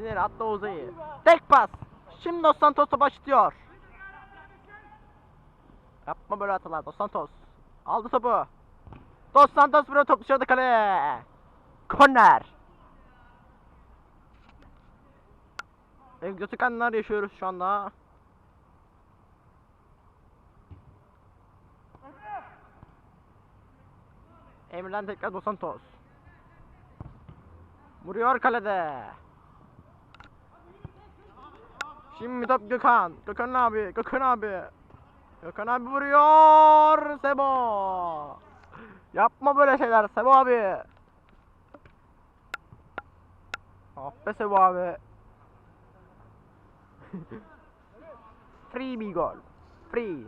Sinir attı Oğuzay'ı. Tek pas. Şimdi Dos Santos açtıyor. Yapma böyle hatalar Dos Santos. Aldı topu. Dos Santos vuruyor top dışarıda kale. Korner. Egzotik anlar yaşıyoruz şu anda. Emre'den tekrar Dos Santos. Vuruyor kalede. Şimdi top Gökhan. Gökhan abi. Gökhan abi. Gökhan abi vuruyor. Sebo. Yapma böyle şeyler Sebo abi. Ah be Sebo abi. Free bir gol. Free.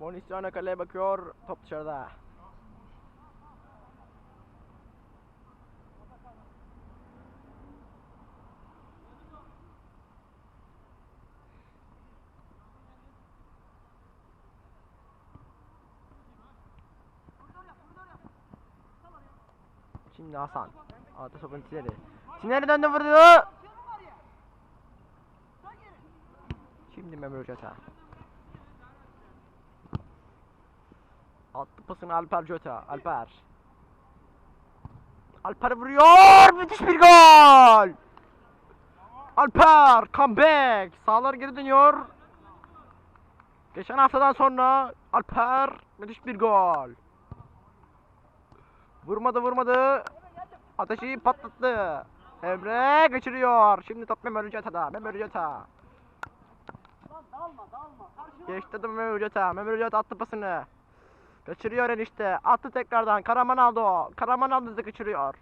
Bonisiano kaleye bakıyor. Top dışarıda. Şimdi Hasan. Arda topun Tiner'i. Tiner'i döndü vurdu. Şimdi Memur Jota. Attı pasını Alper Jota. Alper. Alper vuruyor. Müthiş bir gol. Alper comeback. Sağlar geri dönüyor. Geçen haftadan sonra Alper müthiş bir gol. Vurmadı vurmadı. Ateşi patlattı. Emre kaçırıyor. Şimdi top Mehmet Hoca'da. Mehmet Hoca. Geçti de Mehmet Hoca. Mehmet Hoca attı pasını. Kaçırıyor enişte. Attı tekrardan. Karaman aldı o. Karaman aldı da kaçırıyor.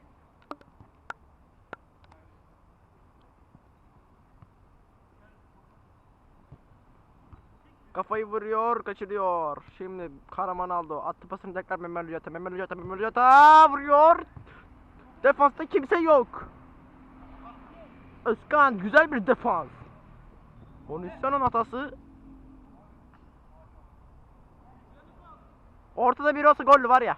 Kafayı vuruyor, kaçırıyor. Şimdi Karaman aldı. Attı pasını tekrar Hoca'ya, Mehmet Hoca'ya vuruyor. Defansta kimse yok. Özkan güzel bir defans. Bonusyan'ın hatası. Ortada biri olsa gollü var ya.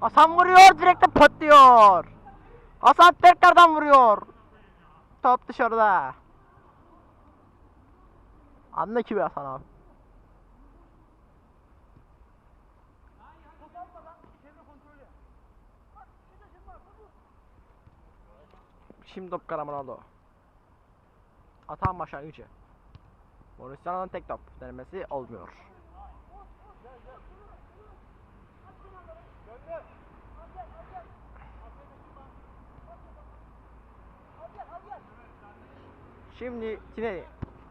Hasan vuruyor direkte patlıyor. Hasan tekrardan vuruyor. Top dışarıda. Anla ki be Hasan abi. Şimdi top Karaman aldı. Atan başlangıcı. Morusya'nın tek top denemesi olmuyor. Şimdi Tineri.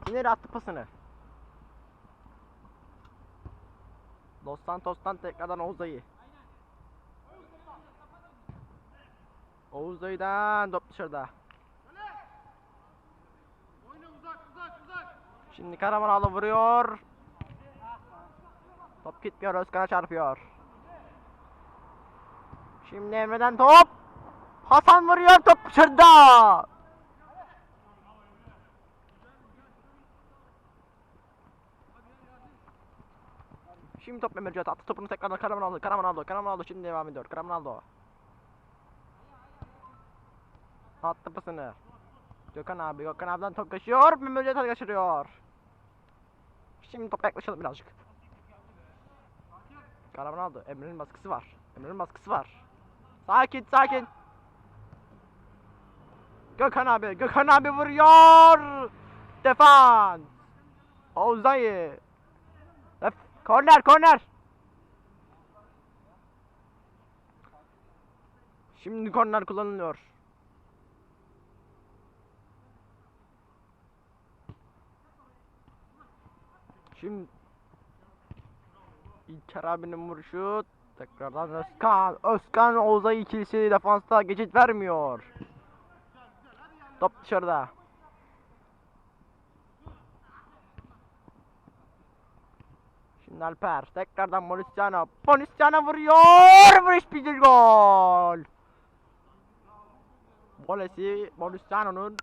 Tineri attı pasını. Dos Santos'tan tekrardan Oğuzay'ı. Oğuzay'dan top dışarıda. Şimdi Karamanoğlu vuruyor. Top gitmiyor Özkan'a çarpıyor. Şimdi Emre'den top. Hasan vuruyor top dışarıda. Şimdi top Emre Cihat attı topunu tekrardan Karaman aldı. Karaman aldı. Karaman aldı. Şimdi devam ediyor. Karaman aldı. Attı pasını. Gökhan abi. Gökhan abiden top kaçıyor. Mehmet Cihat kaçırıyor. Şimdi top yaklaşalım birazcık. Karaman aldı. Emre'nin baskısı var. Emre'nin baskısı var. Sakin sakin. Gökhan abi. Gökhan abi vuruyor. Defans. Oğuzay'ı. Def korner korner. Şimdi korner kullanılıyor. Şimdi İlker abinin vuruşu tekrardan Özkan. Özkan Oğuzay ikilisi defansta geçit vermiyor. Top dışarıda. Şimdi Alper tekrardan Moniciano. Moniciano vuruyor. Vuruş bir gol. Volesi Moniciano'nun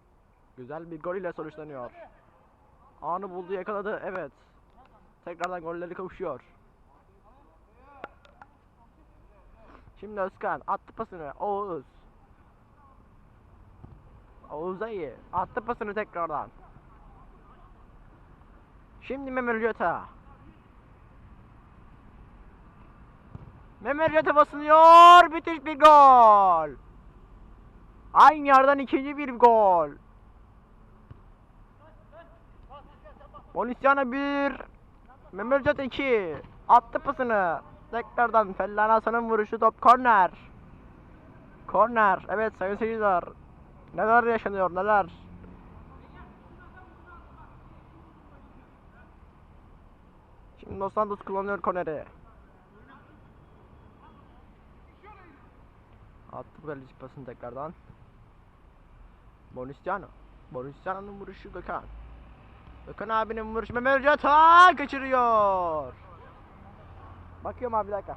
güzel bir gol ile sonuçlanıyor. Anı buldu yakaladı evet. Tekrardan golleri kavuşuyor. Şimdi Özkan attı pasını Oğuz. Oğuz'a iyi. Attı pasını tekrardan. Şimdi Memir Jota. Memir Jota basılıyor. Müthiş bir gol. Aynı yerden ikinci bir gol. Bonisiano 1. Memir Jota 2. Attı pasını. Tekrardan Fellan Hasan'ın vuruşu top korner. Korner. Evet sayın seyirciler. Neler yaşanıyor neler. Şimdi Dos Santos kullanıyor korneri. Attı bu kaleci pasını tekrardan. Boniciano. Boniciano'nun vuruşu Gökhan. Gökhan abinin vuruşu Mehmet Jota kaçırıyor. Bakıyorum abi bir dakika.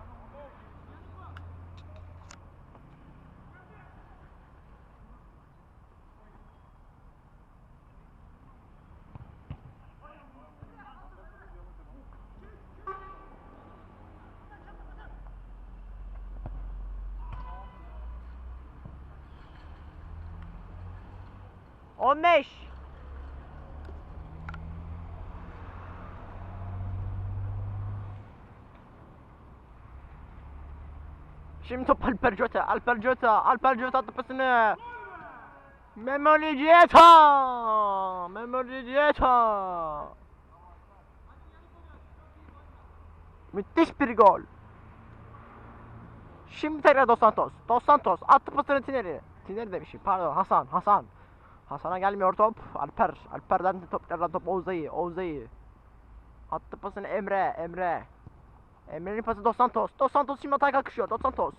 On beş. Şimdi top Alper Jota, Alper Jota, Alper Jota attı. Memoli Jota, Memoli Jota. Müthiş bir gol. Şimdi tekrar Dos Santos. Dos Santos attı pasını Tineri. Tineri demişim pardon Hasan, Hasan. Hasan'a gelmiyor top. Alper, Alper'den de top, tekrardan top Oğuz'dayı, Oğuz'dayı. Attı pasını Emre, Emre. Emre'nin pası Dos Santos. Dos Santos şimdi atağa kalkışıyor. Dos Santos.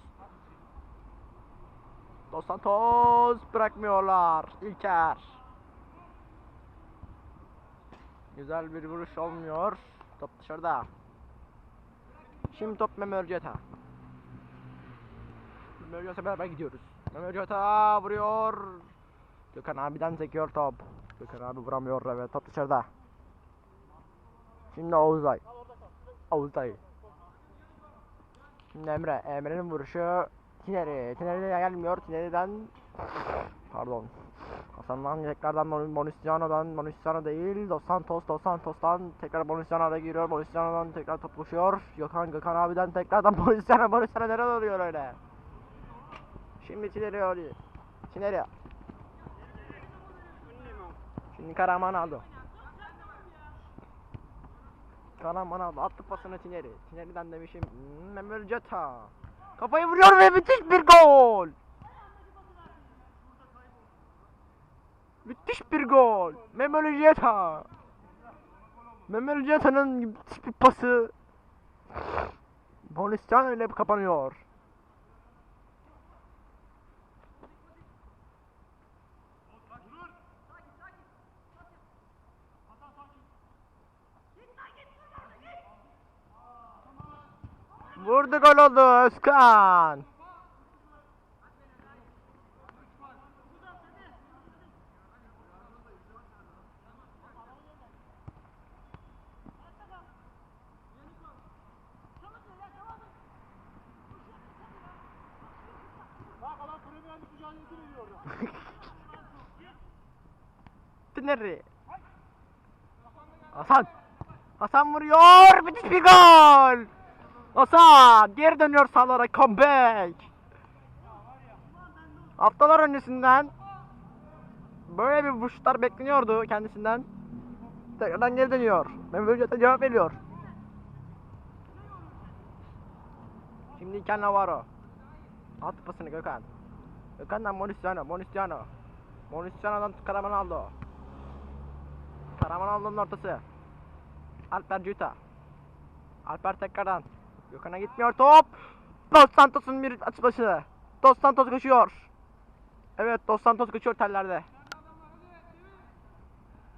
Dos Santos bırakmıyorlar. İlker. Güzel bir vuruş olmuyor. Top dışarıda. Şimdi top Mehmet Örceta. Mehmet Örceta beraber gidiyoruz. Mehmet Örceta vuruyor. Gökhan abiden sekiyor top. Gökhan abi vuramıyor evet top dışarıda. Şimdi Oğuzay. Oğuzay. Şimdi Emre. Emre'nin vuruşu Tineri. Tineri'den gelmiyor. Tineri'den pardon. Hasan'dan tekrardan Mon- Moniciano'dan Moniciano değil. Dos Santos. Dos Santos'tan tekrar Moniciano'da giriyor. Moniciano'dan tekrar top koşuyor. Gökhan Gökhan abiden tekrardan Moniciano. Moniciano nereye oluyor öyle? Şimdi Tineri oluyor. Tineri. Şimdi Karaman aldı. Karaman aldı. Attı pasını Tineri. Tineri'den demişim. Memur Jota. Kafayı vuruyor ve müthiş bir gol. Müthiş bir gol. Memur Jota. Memur Jota'nın müthiş bir pası. Boniciano ile kapanıyor. Vurdu gol oldu Özkan. Tineri. Hasan. Hasan vuruyor. Müthiş bir gol. Hasan geri dönüyor sahalara comeback. Haftalar öncesinden böyle bir vuruşlar bekleniyordu kendisinden. Tekrardan geri dönüyor. Mehmet Hoca da cevap veriyor. Şimdi İlker Navarro. At pasını Gökhan. Gökhan'dan Moniciano, Moniciano. Moniciano'dan Karaman aldı. Karaman Aldo'nun ortası. Alper Cuta. Alper tekrardan. Gökhan'a gitmiyor top. Dos Santos'un bir açılışı. Dos Santos koşuyor. Evet Dos Santos koşuyor tellerde.